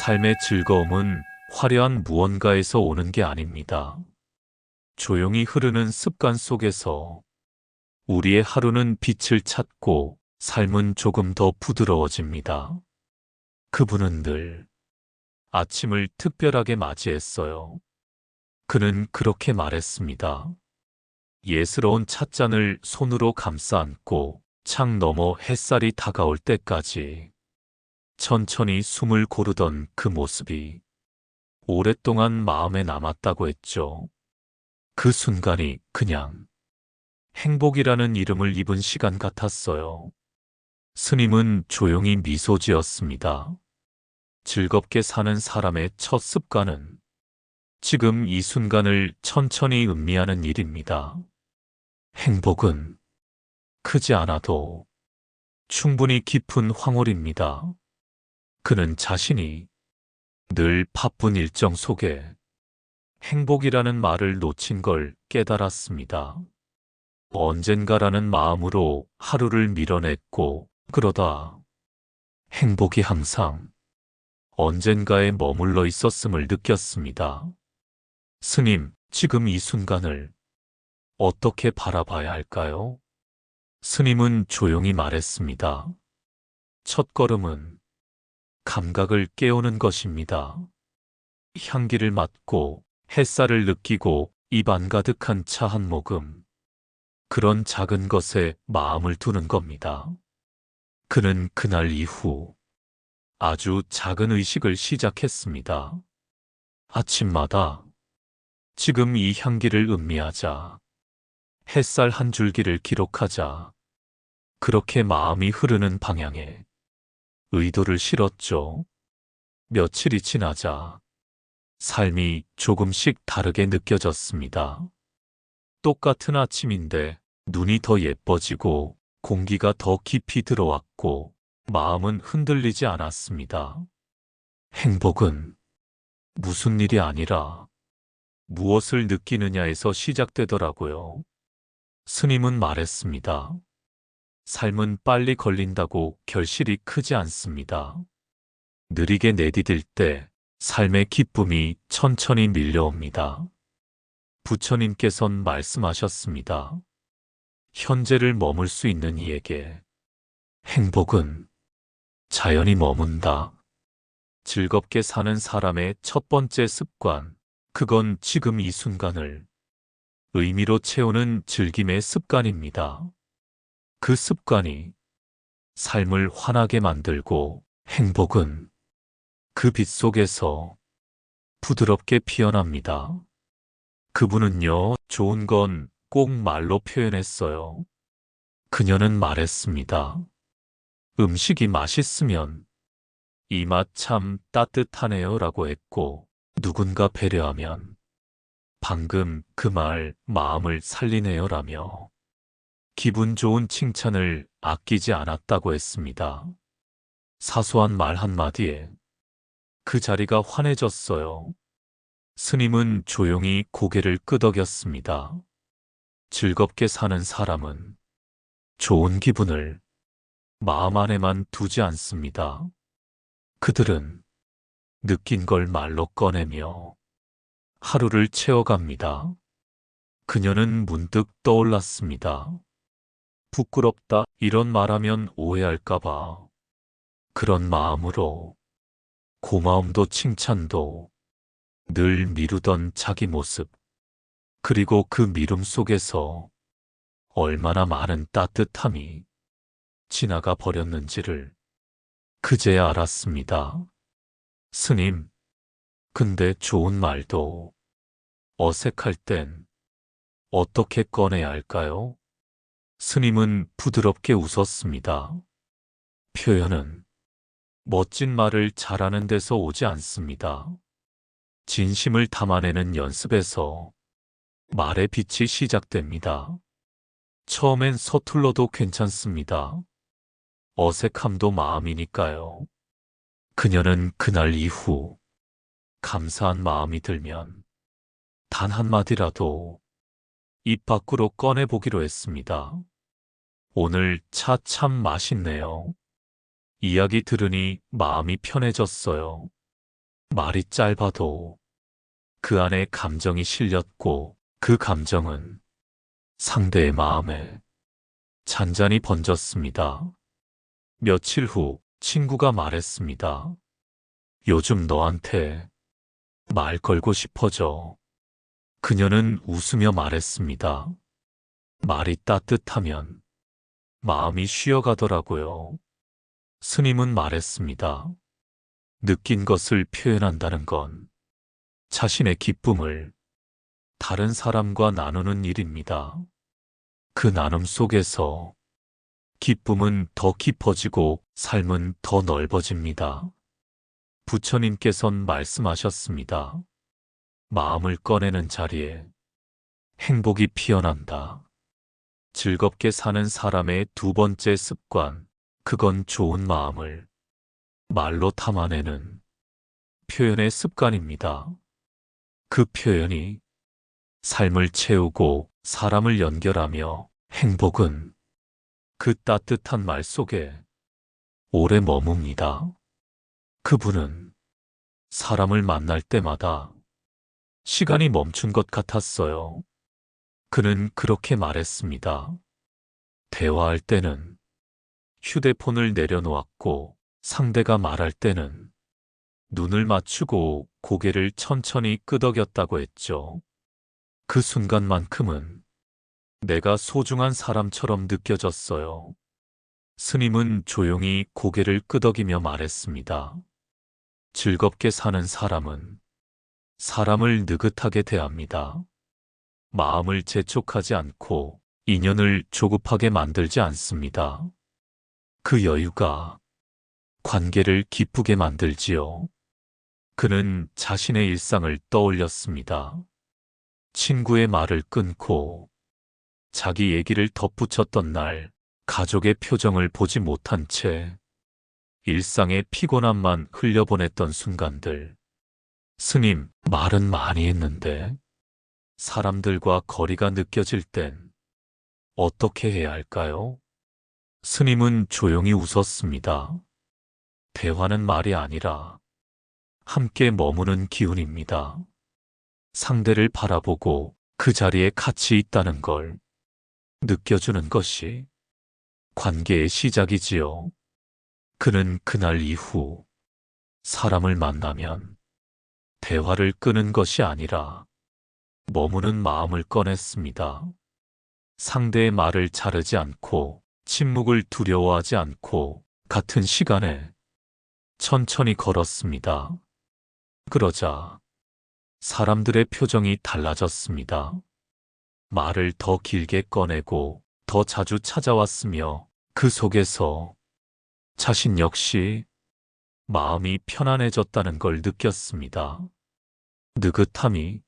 삶의 즐거움은 화려한 무언가에서 오는 게 아닙니다. 조용히 흐르는 습관 속에서 우리의 하루는 빛을 찾고 삶은 조금 더 부드러워집니다. 그분은 늘 아침을 특별하게 맞이했어요. 그는 그렇게 말했습니다. 예스러운 찻잔을 손으로 감싸 안고 창 너머 햇살이 다가올 때까지 천천히 숨을 고르던 그 모습이 오랫동안 마음에 남았다고 했죠. 그 순간이 그냥 행복이라는 이름을 입은 시간 같았어요. 스님은 조용히 미소 지었습니다. 즐겁게 사는 사람의 첫 습관은 지금 이 순간을 천천히 음미하는 일입니다. 행복은 크지 않아도 충분히 깊은 황홀입니다. 그는 자신이 늘 바쁜 일정 속에 행복이라는 말을 놓친 걸 깨달았습니다. 언젠가라는 마음으로 하루를 밀어냈고 그러다 행복이 항상 언젠가에 머물러 있었음을 느꼈습니다. 스님, 지금 이 순간을 어떻게 바라봐야 할까요? 스님은 조용히 말했습니다. 첫 걸음은 감각을 깨우는 것입니다. 향기를 맡고 햇살을 느끼고 입안 가득한 차 한 모금. 그런 작은 것에 마음을 두는 겁니다. 그는 그날 이후 아주 작은 의식을 시작했습니다. 아침마다 지금 이 향기를 음미하자. 햇살 한 줄기를 기록하자. 그렇게 마음이 흐르는 방향에 의도를 실었죠. 며칠이 지나자 삶이 조금씩 다르게 느껴졌습니다. 똑같은 아침인데 눈이 더 예뻐지고 공기가 더 깊이 들어왔고 마음은 흔들리지 않았습니다. 행복은 무슨 일이 아니라 무엇을 느끼느냐에서 시작되더라고요. 스님은 말했습니다. 삶은 빨리 걸린다고 결실이 크지 않습니다. 느리게 내디딜 때 삶의 기쁨이 천천히 밀려옵니다. 부처님께선 말씀하셨습니다. 현재를 머물 수 있는 이에게 행복은 자연히 머문다. 즐겁게 사는 사람의 첫 번째 습관, 그건 지금 이 순간을 의미로 채우는 즐김의 습관입니다. 그 습관이 삶을 환하게 만들고 행복은 그 빛 속에서 부드럽게 피어납니다. 그분은요, 좋은 건 꼭 말로 표현했어요. 그녀는 말했습니다. 음식이 맛있으면 이 맛 참 따뜻하네요 라고 했고, 누군가 배려하면 방금 그 말 마음을 살리네요 라며 기분 좋은 칭찬을 아끼지 않았다고 했습니다. 사소한 말 한마디에 그 자리가 환해졌어요. 스님은 조용히 고개를 끄덕였습니다. 즐겁게 사는 사람은 좋은 기분을 마음 안에만 두지 않습니다. 그들은 느낀 걸 말로 꺼내며 하루를 채워갑니다. 그녀는 문득 떠올랐습니다. 부끄럽다 이런 말하면 오해할까봐 그런 마음으로 고마움도 칭찬도 늘 미루던 자기 모습 그리고 그 미름 속에서 얼마나 많은 따뜻함이 지나가 버렸는지를 그제야 알았습니다. 스님, 근데 좋은 말도 어색할 땐 어떻게 꺼내야 할까요? 스님은 부드럽게 웃었습니다. 표현은 멋진 말을 잘하는 데서 오지 않습니다. 진심을 담아내는 연습에서 말의 빛이 시작됩니다. 처음엔 서툴러도 괜찮습니다. 어색함도 마음이니까요. 그녀는 그날 이후 감사한 마음이 들면 단 한마디라도 입 밖으로 꺼내보기로 했습니다. 오늘 차 참 맛있네요. 이야기 들으니 마음이 편해졌어요. 말이 짧아도 그 안에 감정이 실렸고 그 감정은 상대의 마음에 잔잔히 번졌습니다. 며칠 후 친구가 말했습니다. 요즘 너한테 말 걸고 싶어져. 그녀는 웃으며 말했습니다. 말이 따뜻하면 마음이 쉬어가더라고요. 스님은 말했습니다. 느낀 것을 표현한다는 건 자신의 기쁨을 다른 사람과 나누는 일입니다. 그 나눔 속에서 기쁨은 더 깊어지고 삶은 더 넓어집니다. 부처님께선 말씀하셨습니다. 마음을 꺼내는 자리에 행복이 피어난다. 즐겁게 사는 사람의 두 번째 습관, 그건 좋은 마음을 말로 담아내는 표현의 습관입니다. 그 표현이 삶을 채우고 사람을 연결하며 행복은 그 따뜻한 말 속에 오래 머뭅니다. 그분은 사람을 만날 때마다 시간이 멈춘 것 같았어요. 그는 그렇게 말했습니다. 대화할 때는 휴대폰을 내려놓았고 상대가 말할 때는 눈을 맞추고 고개를 천천히 끄덕였다고 했죠. 그 순간만큼은 내가 소중한 사람처럼 느껴졌어요. 스님은 조용히 고개를 끄덕이며 말했습니다. 즐겁게 사는 사람은 사람을 느긋하게 대합니다. 마음을 재촉하지 않고 인연을 조급하게 만들지 않습니다. 그 여유가 관계를 기쁘게 만들지요. 그는 자신의 일상을 떠올렸습니다. 친구의 말을 끊고 자기 얘기를 덧붙였던 날 가족의 표정을 보지 못한 채 일상의 피곤함만 흘려보냈던 순간들. 스님, 말은 많이 했는데 사람들과 거리가 느껴질 땐 어떻게 해야 할까요? 스님은 조용히 웃었습니다. 대화는 말이 아니라 함께 머무는 기운입니다. 상대를 바라보고 그 자리에 같이 있다는 걸 느껴주는 것이 관계의 시작이지요. 그는 그날 이후 사람을 만나면 대화를 끄는 것이 아니라 머무는 마음을 꺼냈습니다. 상대의 말을 자르지 않고 침묵을 두려워하지 않고 같은 시간에 천천히 걸었습니다. 그러자 사람들의 표정이 달라졌습니다. 말을 더 길게 꺼내고 더 자주 찾아왔으며 그 속에서 자신 역시 마음이 편안해졌다는 걸 느꼈습니다. 느긋함이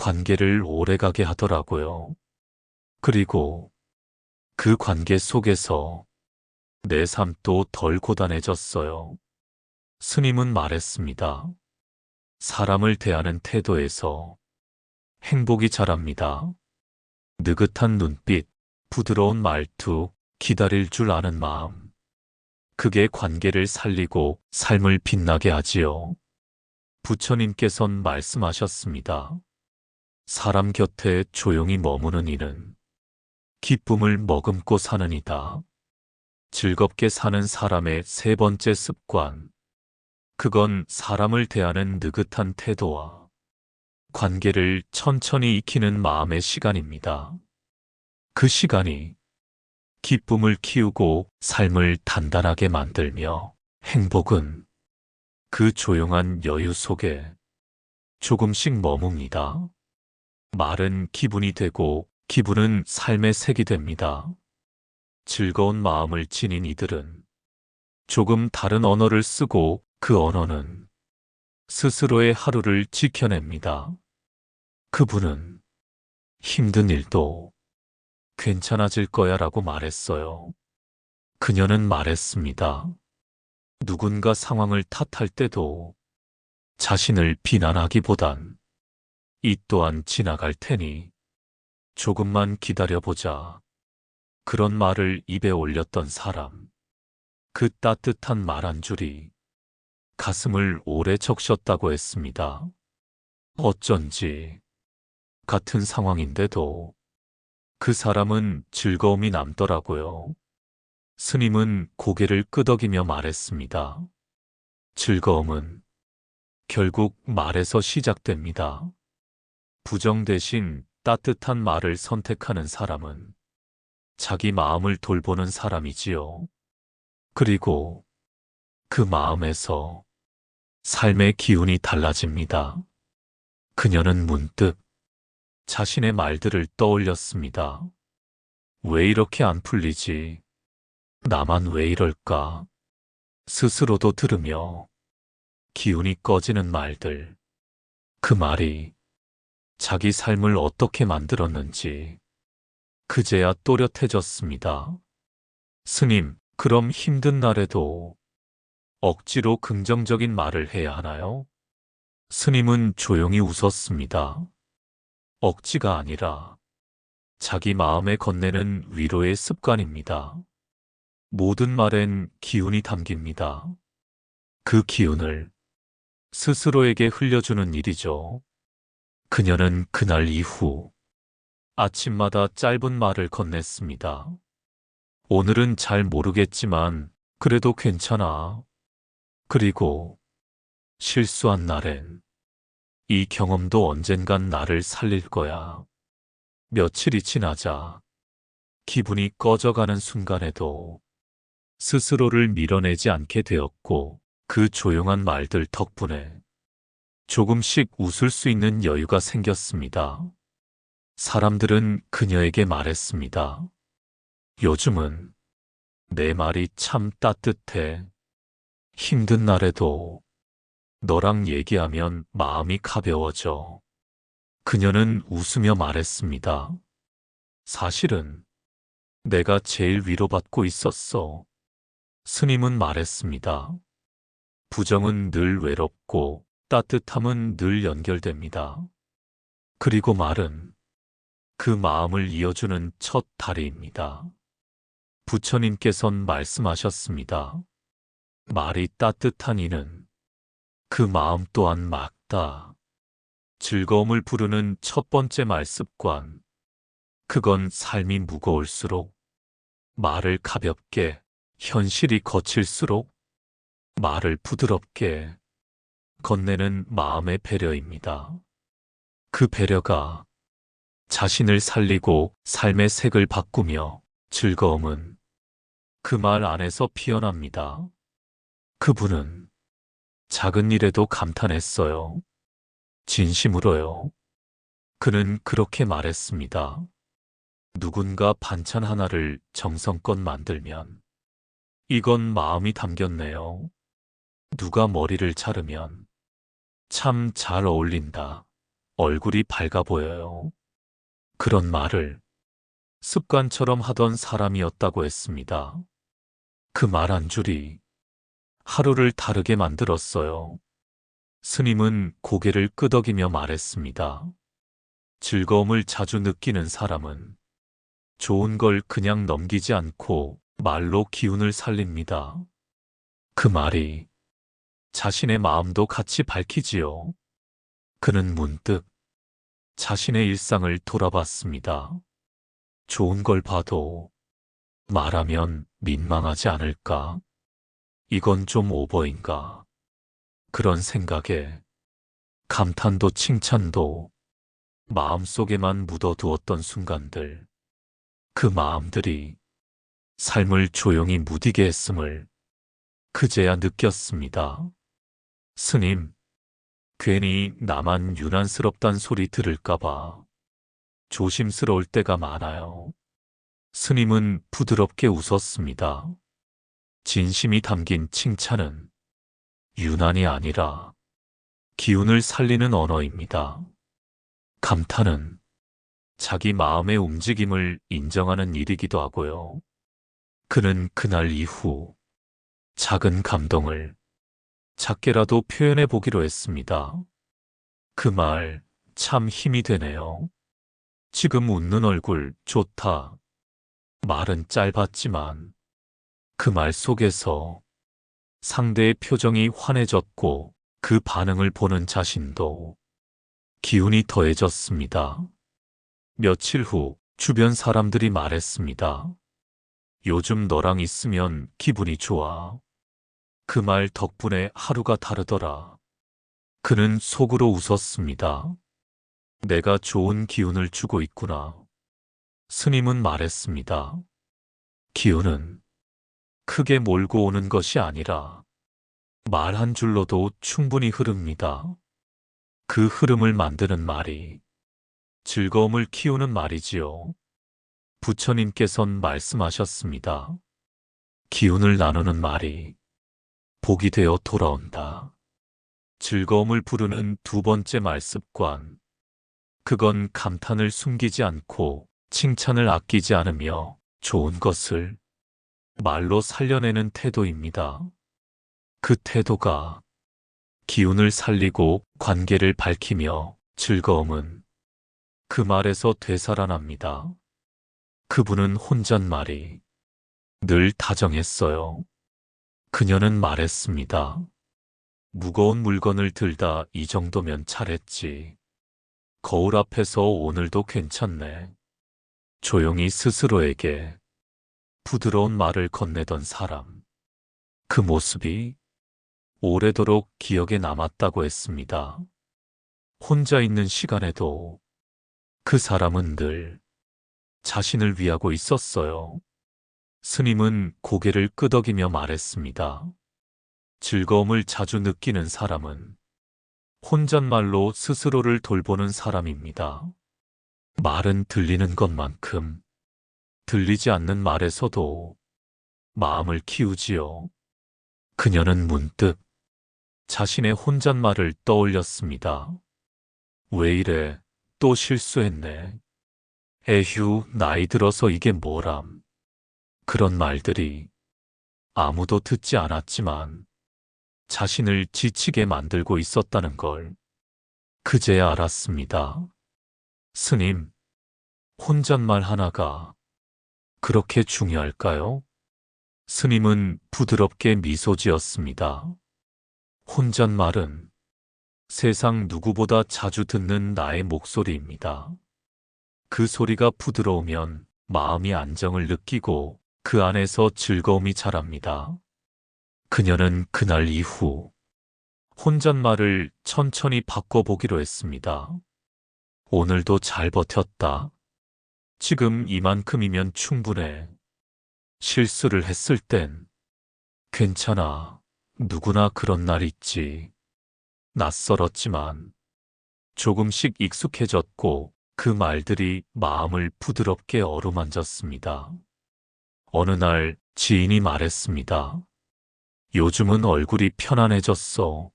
관계를 오래가게 하더라고요. 그리고 그 관계 속에서 내 삶도 덜 고단해졌어요. 스님은 말했습니다. 사람을 대하는 태도에서 행복이 자랍니다. 느긋한 눈빛, 부드러운 말투, 기다릴 줄 아는 마음. 그게 관계를 살리고 삶을 빛나게 하지요. 부처님께선 말씀하셨습니다. 사람 곁에 조용히 머무는 이는 기쁨을 머금고 사는 이다. 즐겁게 사는 사람의 세 번째 습관. 그건 사람을 대하는 느긋한 태도와 관계를 천천히 익히는 마음의 시간입니다. 그 시간이 기쁨을 키우고 삶을 단단하게 만들며 행복은 그 조용한 여유 속에 조금씩 머뭅니다. 말은 기분이 되고 기분은 삶의 색이 됩니다. 즐거운 마음을 지닌 이들은 조금 다른 언어를 쓰고 그 언어는 스스로의 하루를 지켜냅니다. 그분은 힘든 일도 괜찮아질 거야 라고 말했어요. 그녀는 말했습니다. 누군가 상황을 탓할 때도 자신을 비난하기보단 이 또한 지나갈 테니 조금만 기다려보자. 그런 말을 입에 올렸던 사람. 그 따뜻한 말 한 줄이 가슴을 오래 적셨다고 했습니다. 어쩐지 같은 상황인데도 그 사람은 즐거움이 남더라고요. 스님은 고개를 끄덕이며 말했습니다. 즐거움은 결국 말에서 시작됩니다. 부정 대신 따뜻한 말을 선택하는 사람은 자기 마음을 돌보는 사람이지요. 그리고 그 마음에서 삶의 기운이 달라집니다. 그녀는 문득 자신의 말들을 떠올렸습니다. 왜 이렇게 안 풀리지? 나만 왜 이럴까? 스스로도 들으며 기운이 꺼지는 말들. 그 말이 자기 삶을 어떻게 만들었는지 그제야 또렷해졌습니다. 스님, 그럼 힘든 날에도 억지로 긍정적인 말을 해야 하나요? 스님은 조용히 웃었습니다. 억지가 아니라 자기 마음에 건네는 위로의 습관입니다. 모든 말엔 기운이 담깁니다. 그 기운을 스스로에게 흘려주는 일이죠. 그녀는 그날 이후 아침마다 짧은 말을 건넸습니다. 오늘은 잘 모르겠지만 그래도 괜찮아. 그리고 실수한 날엔 이 경험도 언젠간 나를 살릴 거야. 며칠이 지나자 기분이 꺼져가는 순간에도 스스로를 밀어내지 않게 되었고 그 조용한 말들 덕분에 조금씩 웃을 수 있는 여유가 생겼습니다. 사람들은 그녀에게 말했습니다. 요즘은 내 말이 참 따뜻해. 힘든 날에도 너랑 얘기하면 마음이 가벼워져. 그녀는 웃으며 말했습니다. 사실은 내가 제일 위로받고 있었어. 스님은 말했습니다. 부정은 늘 외롭고 따뜻함은 늘 연결됩니다. 그리고 말은 그 마음을 이어주는 첫 다리입니다. 부처님께선 말씀하셨습니다. 말이 따뜻한 이는 그 마음 또한 막다. 즐거움을 부르는 첫 번째 말습관. 그건 삶이 무거울수록 말을 가볍게, 현실이 거칠수록 말을 부드럽게 건네는 마음의 배려입니다. 그 배려가 자신을 살리고 삶의 색을 바꾸며 즐거움은 그 말 안에서 피어납니다. 그분은 작은 일에도 감탄했어요. 진심으로요. 그는 그렇게 말했습니다. 누군가 반찬 하나를 정성껏 만들면 이건 마음이 담겼네요. 누가 머리를 자르면 참 잘 어울린다. 얼굴이 밝아 보여요. 그런 말을 습관처럼 하던 사람이었다고 했습니다. 그 말 한 줄이 하루를 다르게 만들었어요. 스님은 고개를 끄덕이며 말했습니다. 즐거움을 자주 느끼는 사람은 좋은 걸 그냥 넘기지 않고 말로 기운을 살립니다. 그 말이 자신의 마음도 같이 밝히지요. 그는 문득 자신의 일상을 돌아봤습니다. 좋은 걸 봐도 말하면 민망하지 않을까? 이건 좀 오버인가? 그런 생각에 감탄도 칭찬도 마음속에만 묻어두었던 순간들, 그 마음들이 삶을 조용히 무디게 했음을 그제야 느꼈습니다. 스님, 괜히 나만 유난스럽단 소리 들을까봐 조심스러울 때가 많아요. 스님은 부드럽게 웃었습니다. 진심이 담긴 칭찬은 유난이 아니라 기운을 살리는 언어입니다. 감탄은 자기 마음의 움직임을 인정하는 일이기도 하고요. 그는 그날 이후 작은 감동을 작게라도 표현해 보기로 했습니다. 그 말 참 힘이 되네요. 지금 웃는 얼굴 좋다. 말은 짧았지만 그 말 속에서 상대의 표정이 환해졌고 그 반응을 보는 자신도 기운이 더해졌습니다. 며칠 후 주변 사람들이 말했습니다. 요즘 너랑 있으면 기분이 좋아. 그 말 덕분에 하루가 다르더라. 그는 속으로 웃었습니다. 내가 좋은 기운을 주고 있구나. 스님은 말했습니다. 기운은 크게 몰고 오는 것이 아니라 말 한 줄로도 충분히 흐릅니다. 그 흐름을 만드는 말이 즐거움을 키우는 말이지요. 부처님께선 말씀하셨습니다. 기운을 나누는 말이 복이 되어 돌아온다. 즐거움을 부르는 두 번째 말습관. 그건 감탄을 숨기지 않고 칭찬을 아끼지 않으며 좋은 것을 말로 살려내는 태도입니다. 그 태도가 기운을 살리고 관계를 밝히며 즐거움은 그 말에서 되살아납니다. 그분은 혼잣말이 늘 다정했어요. 그녀는 말했습니다. 무거운 물건을 들다 이 정도면 잘했지. 거울 앞에서 오늘도 괜찮네. 조용히 스스로에게 부드러운 말을 건네던 사람. 그 모습이 오래도록 기억에 남았다고 했습니다. 혼자 있는 시간에도 그 사람은 늘 자신을 위하고 있었어요. 스님은 고개를 끄덕이며 말했습니다. 즐거움을 자주 느끼는 사람은 혼잣말로 스스로를 돌보는 사람입니다. 말은 들리는 것만큼 들리지 않는 말에서도 마음을 키우지요. 그녀는 문득 자신의 혼잣말을 떠올렸습니다. 왜 이래? 또 실수했네. 에휴, 나이 들어서 이게 뭐람. 그런 말들이 아무도 듣지 않았지만 자신을 지치게 만들고 있었다는 걸 그제야 알았습니다. 스님, 혼잣말 하나가 그렇게 중요할까요? 스님은 부드럽게 미소 지었습니다. 혼잣말은 세상 누구보다 자주 듣는 나의 목소리입니다. 그 소리가 부드러우면 마음이 안정을 느끼고 그 안에서 즐거움이 자랍니다. 그녀는 그날 이후 혼잣말을 천천히 바꿔보기로 했습니다. 오늘도 잘 버텼다. 지금 이만큼이면 충분해. 실수를 했을 땐 괜찮아. 누구나 그런 날 있지. 낯설었지만 조금씩 익숙해졌고 그 말들이 마음을 부드럽게 어루만졌습니다. 어느 날 지인이 말했습니다. 요즘은 얼굴이 편안해졌어.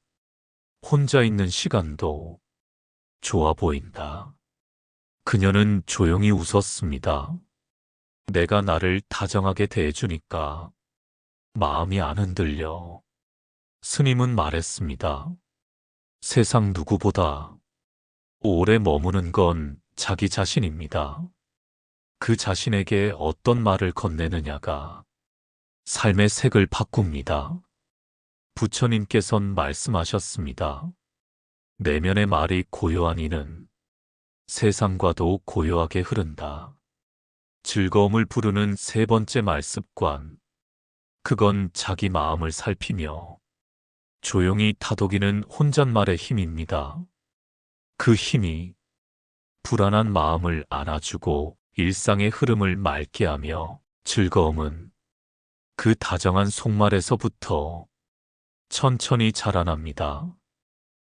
혼자 있는 시간도 좋아 보인다. 그녀는 조용히 웃었습니다. 내가 나를 다정하게 대해주니까 마음이 안 흔들려. 스님은 말했습니다. 세상 누구보다 오래 머무는 건 자기 자신입니다. 그 자신에게 어떤 말을 건네느냐가 삶의 색을 바꿉니다. 부처님께선 말씀하셨습니다. 내면의 말이 고요한 이는 세상과도 고요하게 흐른다. 즐거움을 부르는 세 번째 말습관. 그건 자기 마음을 살피며 조용히 다독이는 혼잣말의 힘입니다. 그 힘이 불안한 마음을 안아주고 일상의 흐름을 맑게 하며 즐거움은 그 다정한 속말에서부터 천천히 자라납니다.